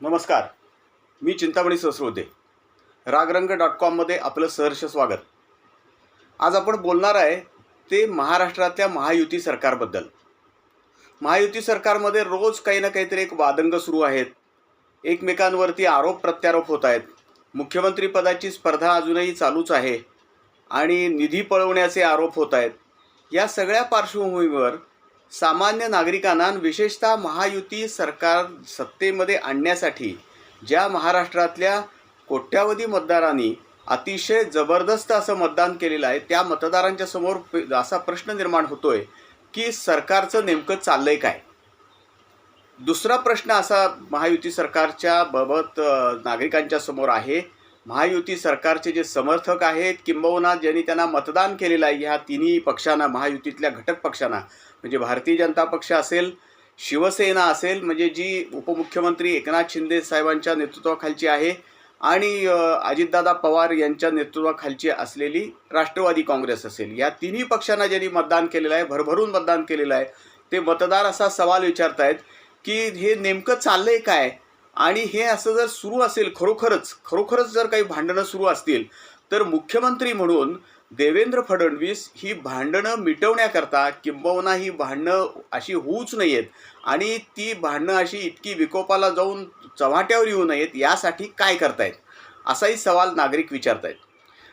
नमस्कार. मी चिंतामणी सहस्रोदे रागरंग डॉट कॉममध्ये आपलं सहर्ष स्वागत. आज आपण बोलणार आहे ते महाराष्ट्रातल्या महायुती सरकारबद्दल. महायुती सरकारमध्ये रोज काही ना काहीतरी एक वादंग सुरू आहेत. एकमेकांवरती आरोप प्रत्यारोप होत आहेत. मुख्यमंत्रीपदाची स्पर्धा अजूनही चालूच आहे. आणि निधी पळवण्याचे आरोप होत आहेत. या सगळ्या पार्श्वभूमीवर सामान्य नागरिकांना विशेषतः महायुती सरकार सत्तेमध्ये आणण्यासाठी ज्या महाराष्ट्रातल्या कोट्यावधी मतदारांनी अतिशय जबरदस्त असं मतदान केलेलं आहे त्या मतदारांच्या समोर असा प्रश्न निर्माण होतोय की सरकारचं नेमकं चाललंय काय? दुसरा प्रश्न असा महायुती सरकारच्या बाबत नागरिकांच्या समोर आहे. महायुती सरकारचे जे समर्थक आहेत किंबहुना ज्यांनी त्यांना मतदान केलेलं आहे ह्या तिन्ही पक्षांना महायुतीतल्या घटक पक्षांना म्हणजे भारतीय जनता पक्ष असेल शिवसेना असेल म्हणजे जी उपमुख्यमंत्री एकनाथ शिंदे साहेबांच्या नेतृत्वाखालची आहे आणि अजितदादा पवार यांच्या नेतृत्वाखालची असलेली राष्ट्रवादी काँग्रेस असेल या तिन्ही पक्षांना ज्यांनी मतदान केलेलं आहे भरभरून मतदान केलेलं आहे ते मतदार असा सवाल विचारत आहेत की हे नेमकं चाललंय काय? आणि हे असं जर सुरू असेल खरोखरच खरोखरच जर काही भांडणं सुरू असतील तर मुख्यमंत्री म्हणून देवेंद्र फडणवीस ही भांडणं मिटवण्याकरता किंबहुना ही भांडणं अशी होऊच नयेत. आणि ती भांडणं अशी इतकी विकोपाला जाऊन चव्हाट्यावर येऊ नयेत यासाठी काय करतायत? असाही सवाल नागरिक विचारतायत.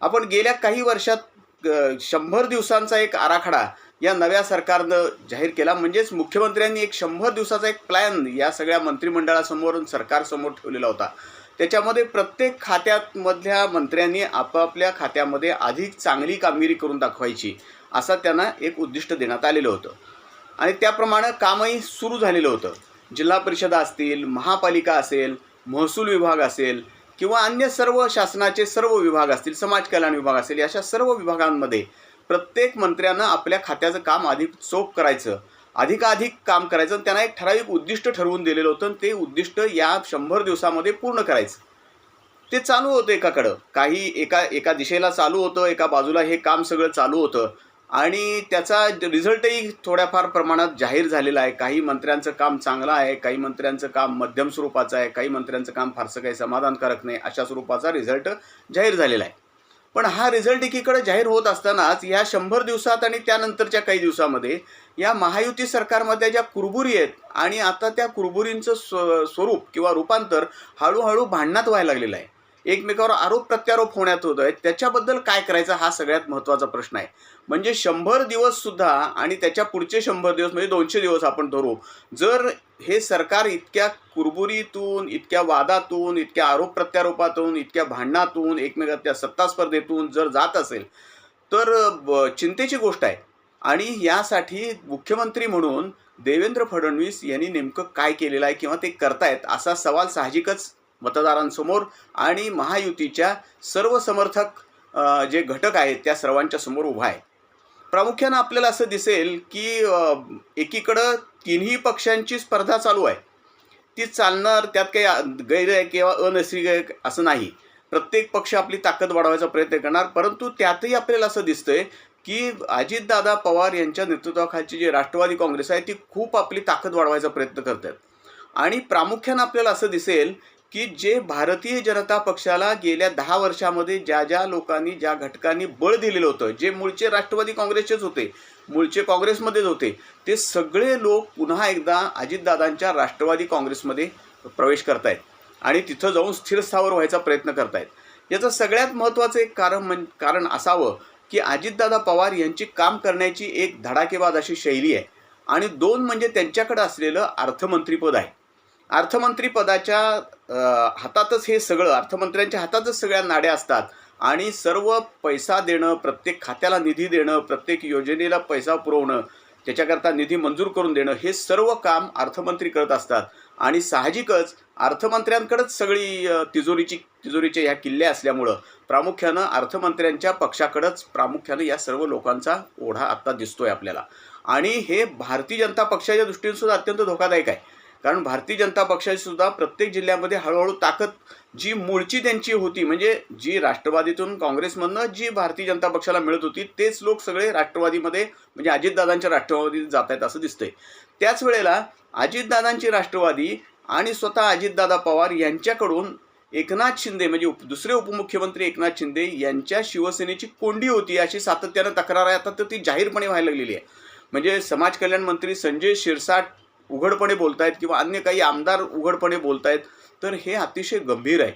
आपण गेल्या काही वर्षात शंभर दिवसांचा एक आराखडा या नव्या सरकारनं जाहीर केला. म्हणजेच मुख्यमंत्र्यांनी एक शंभर दिवसाचा एक प्लॅन या सगळ्या मंत्रिमंडळासमोर सरकारसमोर ठेवलेला होता. त्याच्यामध्ये प्रत्येक खात्यामधल्या मंत्र्यांनी आपापल्या खात्यामध्ये अधिक चांगली कामगिरी करून दाखवायची असा त्यांना एक उद्दिष्ट देण्यात आलेलं होतं. आणि त्याप्रमाणे कामही सुरू झालेलं होतं. जिल्हा परिषदा असतील महापालिका असेल महसूल विभाग असेल किंवा अन्य सर्व शासनाचे सर्व विभाग असतील समाज कल्याण विभाग असेल अशा सर्व विभागांमध्ये प्रत्येक मंत्र्यानं आपल्या खात्याचं काम अधिक चोख करायचं अधिकाधिक काम करायचं आणि त्यांना एक ठराविक उद्दिष्ट ठरवून दिलेलं होतं आणि ते उद्दिष्ट या शंभर दिवसामध्ये पूर्ण करायचं. ते चालू होतं एकाकडं. काही एका एका दिशेला चालू होतं एका बाजूला हे काम सगळं चालू होतं. आणि त्याचा रिझल्टही थोड्याफार प्रमाणात जाहीर झालेला आहे. काही मंत्र्यांचं काम चांगलं आहे काही मंत्र्यांचं काम मध्यम स्वरूपाचं आहे काही मंत्र्यांचं काम फारसं काही समाधानकारक नाही. अशा स्वरूपाचा रिझल्ट जाहीर झालेला आहे. पण हा रिझल्ट एकीकडे जाहीर होत असतानाच या शंभर दिवसात आणि त्यानंतरच्या काही दिवसामध्ये या महायुती सरकारमध्ये ज्या कुरबुरी आहेत आणि आता त्या कुरबुरींचं स्व स्वरूप किंवा रूपांतर हळूहळू भांडणात व्हायला लागलेलं आहे. एकमेकावर आरोप प्रत्यारोप होण्यात होत आहेत. त्याच्याबद्दल काय करायचं हा सगळ्यात महत्त्वाचा प्रश्न आहे. म्हणजे शंभर दिवस सुद्धा आणि त्याच्या पुढचे शंभर दिवस म्हणजे दोनशे दिवस आपण धरू. जर हे सरकार इतक्या कुरबुरीतून इतक्या वादातून इतक्या आरोप प्रत्यारोपातून इतक्या भांडणातून एकमेकातल्या सत्ता स्पर्धेतून जर जात असेल तर ब- चिंतेची गोष्ट आहे. आणि यासाठी मुख्यमंत्री म्हणून देवेंद्र फडणवीस यांनी नेमकं काय केलेलं आहे किंवा ते करतायत असा सवाल साहजिकच मतदारांसमोर आणि महायुतीच्या सर्व समर्थक जे घटक आहेत त्या सर्वांच्या समोर उभा आहे. प्रामुख्यानं आपल्याला असं दिसेल की एकीकडं तिन्ही पक्षांची स्पर्धा चालू आहे. ती चालणार त्यात काही गैर आहे किंवा अनैसर्गिक आहे असं नाही. प्रत्येक पक्ष आपली ताकद वाढवायचा प्रयत्न करणार परंतु त्यातही आपल्याला असं दिसतंय की अजितदादा पवार यांच्या नेतृत्वाखालची जी राष्ट्रवादी काँग्रेस आहे ती खूप आपली ताकद वाढवायचा प्रयत्न करतात आणि प्रामुख्यानं आपल्याला असं दिसेल की जे भारतीय जनता पक्षाला गेल्या दहा वर्षामध्ये ज्या ज्या लोकांनी ज्या घटकांनी बळ दिलेलं होतं जे मूळचे राष्ट्रवादी काँग्रेसचेच होते मूळचे काँग्रेसमध्येच होते ते सगळे लोक पुन्हा एकदा अजितदादांच्या राष्ट्रवादी काँग्रेसमध्ये प्रवेश करतायत आणि तिथं जाऊन स्थिरस्थावर व्हायचा प्रयत्न करतायत. याचं सगळ्यात महत्त्वाचं एक कारण म्हण कारण असावं की अजितदादा पवार यांची काम करण्याची एक धडाकेबाज अशी शैली आहे आणि दोन म्हणजे त्यांच्याकडे असलेलं अर्थमंत्रीपद आहे. अर्थमंत्री पदाच्या हातातच हे सगळं अर्थमंत्र्यांच्या हातातच सगळ्या नाड्या असतात. आणि सर्व पैसा देणं प्रत्येक खात्याला निधी देणं प्रत्येक योजनेला पैसा पुरवणं त्याच्याकरता निधी मंजूर करून देणं हे सर्व काम अर्थमंत्री करत असतात. आणि साहजिकच अर्थमंत्र्यांकडेच सगळी तिजोरीची तिजोरीच्या ह्या किल्ल्या असल्यामुळं प्रामुख्यानं अर्थमंत्र्यांच्या पक्षाकडंच प्रामुख्यानं या सर्व लोकांचा ओढा आत्ता दिसतोय आपल्याला. आणि हे भारतीय जनता पक्षाच्या दृष्टीने सुद्धा अत्यंत धोकादायक आहे. कारण भारतीय जनता पक्षाची सुद्धा प्रत्येक जिल्ह्यामध्ये हळूहळू ताकद जी मूळची त्यांची होती म्हणजे जी राष्ट्रवादीतून काँग्रेसमधनं जी भारतीय जनता पक्षाला मिळत होती तेच लोक सगळे राष्ट्रवादीमध्ये म्हणजे अजितदादांच्या राष्ट्रवादीत जात आहेत असं दिसतंय. त्याच वेळेला अजितदादांची राष्ट्रवादी आणि स्वतः अजितदादा पवार यांच्याकडून एकनाथ शिंदे म्हणजे उप दुसरे उपमुख्यमंत्री एकनाथ शिंदे यांच्या शिवसेनेची कोंडी होती अशी सातत्यानं तक्रार आहे. आता तर ती जाहीरपणे व्हायला लागलेली आहे. म्हणजे समाज कल्याण मंत्री संजय शिरसाट उघडपणे बोलतायत किंवा अन्य काही आमदार उघडपणे बोलतायत तर हे अतिशय गंभीर आहे.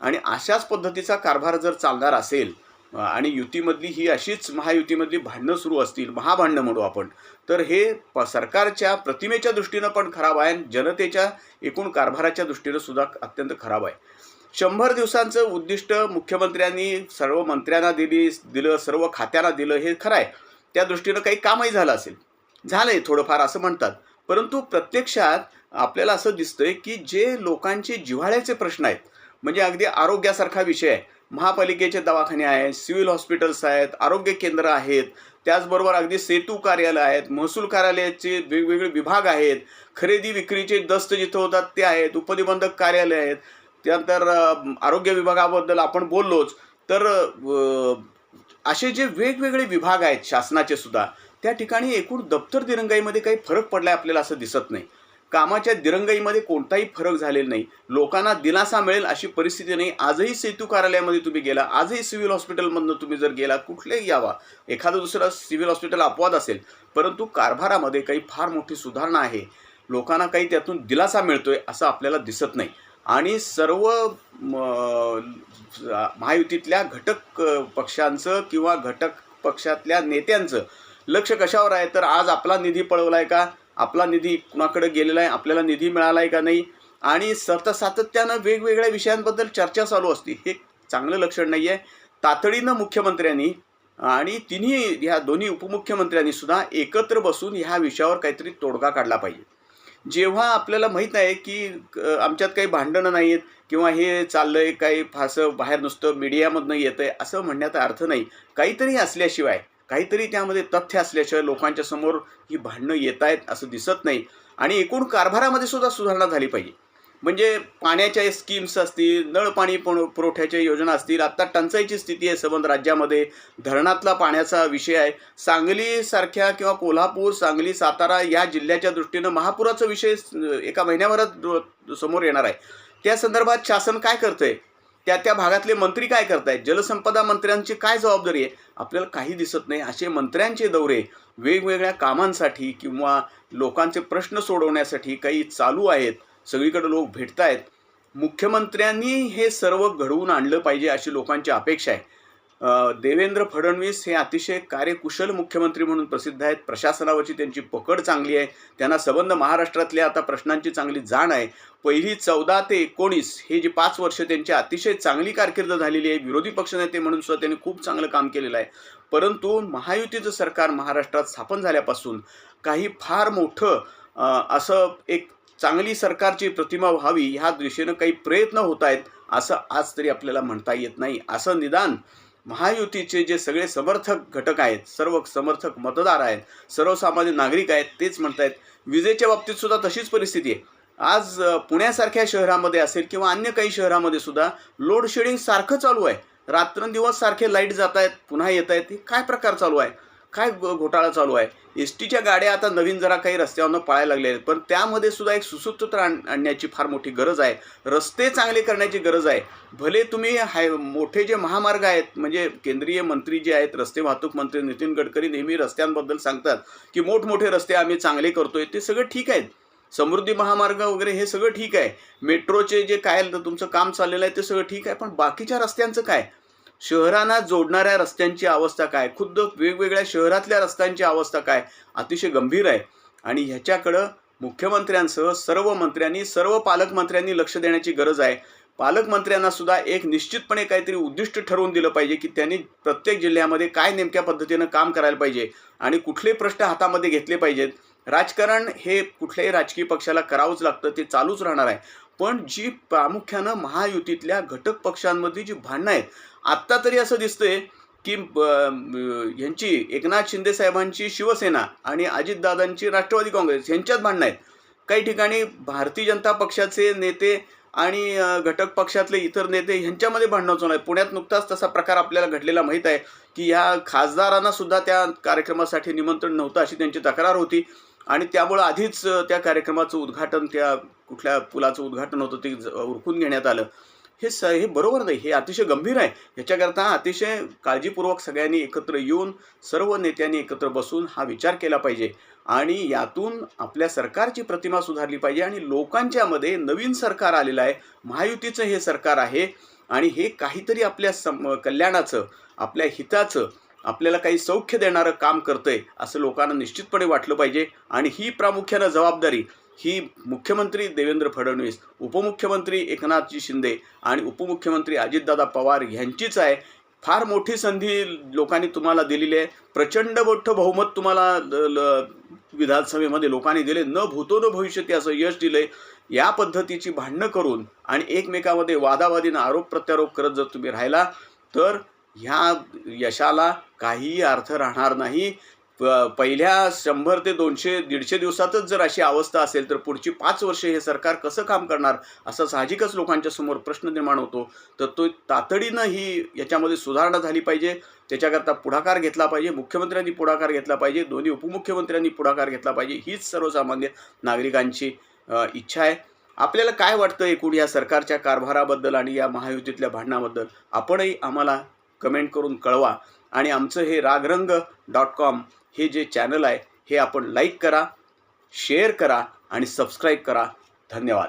आणि अशाच पद्धतीचा कारभार जर चालणार असेल आणि युतीमधली ही अशीच महायुतीमधली भांडणं सुरू असतील महाभांडणं म्हणू आपण तर हे प सरकारच्या प्रतिमेच्या दृष्टीनं पण खराब आहे आणि जनतेच्या एकूण कारभाराच्या दृष्टीनं सुद्धा अत्यंत खराब आहे. शंभर दिवसांचं उद्दिष्ट मुख्यमंत्र्यांनी सर्व मंत्र्यांना दिली दिलं सर्व खात्यांना दिलं हे खरं आहे. त्या दृष्टीनं काही कामही झालं असेल. झालं आहे थोडंफार असं म्हणतात. परंतु प्रत्यक्षात आपल्याला असं दिसतंय की जे लोकांचे जिव्हाळ्याचे प्रश्न आहेत म्हणजे अगदी आरोग्यासारखा विषय आहे. महापालिकेचे दवाखाने आहेत सिव्हिल हॉस्पिटल्स आहेत आरोग्य केंद्र आहेत त्याचबरोबर अगदी सेतू कार्यालय आहेत महसूल कार्यालयाचे वेगवेगळे विभाग आहेत खरेदी विक्रीचे दस्त जिथं होतात ते आहेत उपनिबंधक कार्यालय आहेत त्यानंतर आरोग्य विभागाबद्दल आपण बोललोच तर असे जे वेगवेगळे विभाग आहेत शासनाचे सुद्धा त्या ठिकाणी एकूण दप्तर दिरंगाईमध्ये काही फरक पडलाय आपल्याला असं दिसत नाही. कामाच्या दिरंगाईमध्ये कोणताही फरक झालेला नाही. लोकांना दिलासा मिळेल अशी परिस्थिती नाही. आजही सेतू कार्यालयामध्ये तुम्ही गेला आजही सिव्हिल हॉस्पिटलमधनं तुम्ही जर गेला कुठलेही यावा एखादं दुसरं सिव्हिल हॉस्पिटल अपवाद असेल परंतु कारभारामध्ये काही फार मोठी सुधारणा आहे. लोकांना काही त्यातून दिलासा मिळतोय असं आपल्याला दिसत नाही. आणि सर्व म, महायुतीतल्या घटक पक्षांचं किंवा घटक पक्षातल्या नेत्यांचं लक्ष कशावर आहे? तर आज आपला निधी पळवला आहे का? आपला निधी कुणाकडे गेलेला आहे? आपल्याला निधी मिळाला आहे का नाही? आणि सतत सातत्यानं वेगवेगळ्या विषयांबद्दल चर्चा चालू असते. हे चांगलं लक्षण नाही आहे तातडीनं मुख्यमंत्र्यांनी आणि तिन्ही ह्या दोन्ही उपमुख्यमंत्र्यांनी सुद्धा एकत्र बसून ह्या विषयावर काहीतरी तोडगा काढला पाहिजे. जेव्हा आपल्याला माहीत आहे की आमच्यात काही भांडणं नाही आहेत किंवा हे चाललं आहे काही फासं बाहेर नुसतं मीडियामधनं येतं आहे असं म्हणण्याचा अर्थ नाही. काहीतरी असल्याशिवाय काहीतरी त्यामध्ये तथ्य असल्याशिवाय लोकांच्या समोर ही भांडणं येत आहेत असं दिसत नाही. आणि एकूण कारभारामध्ये सुद्धा सुधारणा झाली पाहिजे. म्हणजे पाण्याच्या स्कीम्स असतील नळ पाणी पुर- पुरवठ्याच्या योजना असतील आत्ता टंचाईची स्थिती आहे सबंध राज्यामध्ये. धरणातला पाण्याचा विषय आहे. सांगलीसारख्या किंवा कोल्हापूर सांगली सातारा या जिल्ह्याच्या दृष्टीनं महापुराचा विषय एका महिन्याभरात समोर येणार आहे. त्या संदर्भात शासन काय करतंय? त्या त्या भागातले मंत्री काय करतायत? जलसंपदा मंत्र्यांची काय जबाबदारी आहे? आपल्याला काही दिसत नाही. असे मंत्र्यांचे दौरे वेगवेगळ्या कामांसाठी किंवा लोकांचे प्रश्न सोडवण्यासाठी काही चालू आहेत. सगळीकडे लोक भेटत आहेत मुख्यमंत्र्यांनी हे सर्व घडवून आणलं पाहिजे अशी लोकांची अपेक्षा आहे. देवेंद्र फडणवीस हे अतिशय कार्यकुशल मुख्यमंत्री म्हणून प्रसिद्ध आहेत. प्रशासनावरची त्यांची पकड चांगली आहे. त्यांना संबंध महाराष्ट्रातल्या आता प्रश्नांची चांगली जाण आहे. पहिली चौदा ते एकोणीस हे जी पाच वर्ष त्यांची अतिशय चांगली कारकीर्द झालेली आहे. विरोधी पक्षनेते म्हणून सुद्धा त्यांनी खूप चांगलं काम केलेलं आहे. परंतु महायुतीचं सरकार महाराष्ट्रात स्थापन झाल्यापासून काही फार मोठं असं एक चांगली सरकारची प्रतिमा व्हावी ह्या दिशेनं काही प्रयत्न होत आहेत असं आज तरी आपल्याला म्हणता येत नाही. असं निदान महायुतीचे जे सगळे समर्थक घटक आहेत सर्व समर्थक मतदार आहेत सर्वसामान्य नागरिक आहेत तेच म्हणतायत. विजेच्या बाबतीत सुद्धा तशीच परिस्थिती आहे. आज पुण्यासारख्या शहरामध्ये असेल किंवा अन्य काही शहरामध्ये सुद्धा लोडशेडिंग सारखं चालू आहे. रात्रंदिवस सारखे लाइट जात आहेत पुन्हा येत आहेत हे काय प्रकार चालू आहे? काय घो- घोटाळा चालू आहे? एस टीच्या गाड्या आता नवीन जरा काही रस्त्यावरनं पळायला लागल्या आहेत. पण त्यामध्ये सुद्धा एक सुसूत्रता आण आणण्याची फार मोठी गरज आहे. रस्ते चांगले करण्याची गरज आहे. भले तुम्ही हाय मोठे जे महामार्ग आहेत म्हणजे केंद्रीय मंत्री जे आहेत रस्ते वाहतूक मंत्री नितीन गडकरी नेहमी रस्त्यांबद्दल सांगतात की मोठमोठे रस्ते आम्ही चांगले करतोय ते सगळं ठीक आहेत. समृद्धी महामार्ग वगैरे हे सगळं ठीक आहे. मेट्रोचे जे काय तुमचं काम चाललेलं आहे ते सगळं ठीक आहे. पण बाकीच्या रस्त्यांचं काय? शहरांना जोडणाऱ्या रस्त्यांची अवस्था काय? खुद्द वेगवेगळ्या शहरातल्या रस्त्यांची अवस्था काय? अतिशय गंभीर आहे. आणि ह्याच्याकडं मुख्यमंत्र्यांसह सर्व मंत्र्यांनी सर्व पालकमंत्र्यांनी लक्ष देण्याची गरज आहे. पालकमंत्र्यांना सुद्धा एक निश्चितपणे काहीतरी उद्दिष्ट ठरवून दिलं पाहिजे की त्यांनी प्रत्येक जिल्ह्यामध्ये काय नेमक्या पद्धतीनं काम करायला पाहिजे आणि कुठले प्रश्न हातामध्ये घेतले पाहिजेत. राजकारण हे कुठल्याही राजकीय पक्षाला करावंच लागतं ते चालूच राहणार आहे. पण जी प्रामुख्यानं महायुतीतल्या घटक पक्षांमधली जी भांडणं आहेत आत्ता तरी असं दिसतंय की ब- यांची एकनाथ शिंदे साहेबांची शिवसेना आणि अजितदादांची राष्ट्रवादी काँग्रेस यांच्यात भांडणं आहेत. काही ठिकाणी भारतीय जनता पक्षाचे नेते आणि घटक पक्षातले इतर नेते ह्यांच्यामध्ये भांडणं चालू आहेत पुण्यात नुकताच तसा प्रकार आपल्याला घडलेला माहीत आहे की ह्या खासदारांना सुद्धा त्या कार्यक्रमासाठी निमंत्रण नव्हतं अशी त्यांची तक्रार होती. आणि त्यामुळं आधीच त्या कार्यक्रमाचं उद्घाटन त्या कुठल्या पुलाचं उद्घाटन होतं ते ज- उरकून घेण्यात आलं. हे स हे बरोबर नाही हे अतिशय गंभीर आहे. याच्याकरता अतिशय काळजीपूर्वक सगळ्यांनी एकत्र येऊन सर्व नेत्यांनी एकत्र बसून हा विचार केला पाहिजे. आणि यातून आपल्या सरकारची प्रतिमा सुधारली पाहिजे आणि लोकांच्यामध्ये नवीन सरकार आलेलं आहे. महायुतीचं हे सरकार आहे. आणि हे काहीतरी आपल्या सम कल्याणाचं आपल्या हिताचं आपल्याला काही सौख्य देणारं काम करतंय असं लोकांना निश्चितपणे वाटलं पाहिजे. आणि ही प्रामुख्यानं जबाबदारी ही मुख्यमंत्री देवेंद्र फडणवीस उपमुख्यमंत्री एकनाथजी शिंदे आणि उपमुख्यमंत्री अजितदादा पवार यांचीच आहे. फार मोठी संधी लोकांनी तुम्हाला दिलेली आहे. प्रचंड मोठं बहुमत तुम्हाला ल- ल- विधानसभेमध्ये लोकांनी दिले. न भूतो न भविष्यती असं यश दिलं या पद्धतीची भांडणं करून आणि एकमेकामध्ये वादावादीनं आरोप प्रत्यारोप करत जर तुम्ही राहिला तर ह्या यशाला काहीही अर्थ राहणार नाही. प- पहिल्या शंभर ते दोनशे दीडशे दिवसातच जर अशी अवस्था असेल तर पुढची पाच वर्षे हे सरकार कसं काम करणार असा साहजिकच लोकांच्या समोर प्रश्न निर्माण होतो. तर तो तातडीनं ही याच्यामध्ये सुधारणा झाली पाहिजे. त्याच्याकरता पुढाकार घेतला पाहिजे. मुख्यमंत्र्यांनी पुढाकार घेतला पाहिजे. दोन्ही उपमुख्यमंत्र्यांनी पुढाकार घेतला पाहिजे. हीच सर्वसामान्य नागरिकांची इच्छा आहे. आपल्याला काय वाटतं एकूण या सरकारच्या कारभाराबद्दल आणि या महायुतीतल्या भांडणाबद्दल? आपणही आम्हाला कमेंट करून कळवा. आणि आमचं हे रागरंग डॉट कॉम हे जे चॅनल आहे हे आपण लाईक करा शेअर करा आणि सबस्क्राईब करा. धन्यवाद.